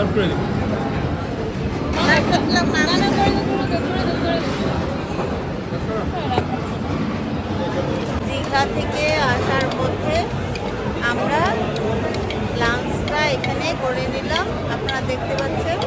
Serve করে দিন দীঘা থেকে আসার পথে আমরা লাঞ্চটা এখানে করে নিলাম। আপনারা দেখতে পাচ্ছেন।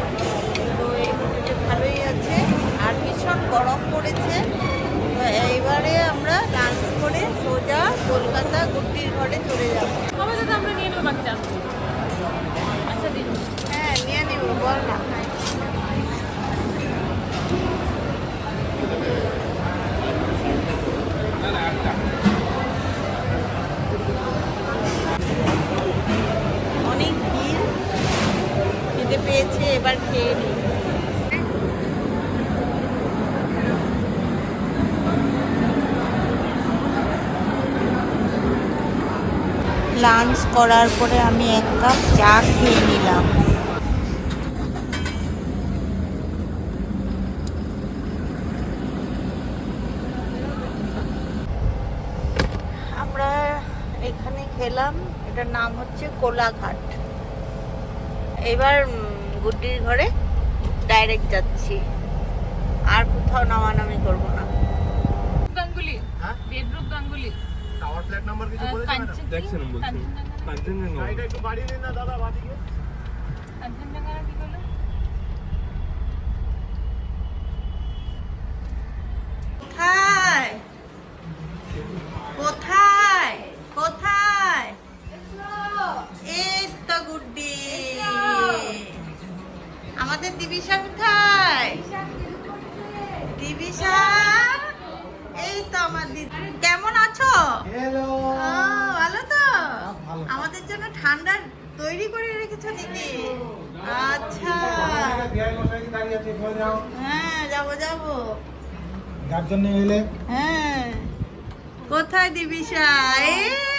অনেক ভিড়। খেতে পেয়েছে এবার লাঞ্চ করার পরে আমি এক কাপ চা খেয়ে নিলাম আমরা এখানে খেলাম। এটার নাম হচ্ছে কোলাঘাট। এবার গুড্ডির ঘরে ডাইরেক্ট যাচ্ছি। আর কোথাও নামানামি করব না। গাঙ্গুলি। হ্যাঁ? Bedroom Ganguly. Tower flat number কিছু ম্যাডাম? দেখছেন বলছি। কাঞ্চনজঙ্ঘা। গাড়িটা একটু বাড়িয়ে দিন না দাদা বাদিকে। কাঞ্চনজঙ্ঘা কি বলল কোথায় কোথায় কোথায় এই তো গুড্ডি। আমাদের দিবিশা কোথায়? দিবিশা এই তো আমার দিদি কেমন আছো? ভালো তো? আমাদের জন্য ঠান্ডা তৈরি করে রেখেছো নাকি? আচ্ছা। হ্যাঁ যাব যাব। এলে। হ্যাঁ। কোথায় দিবিশা এই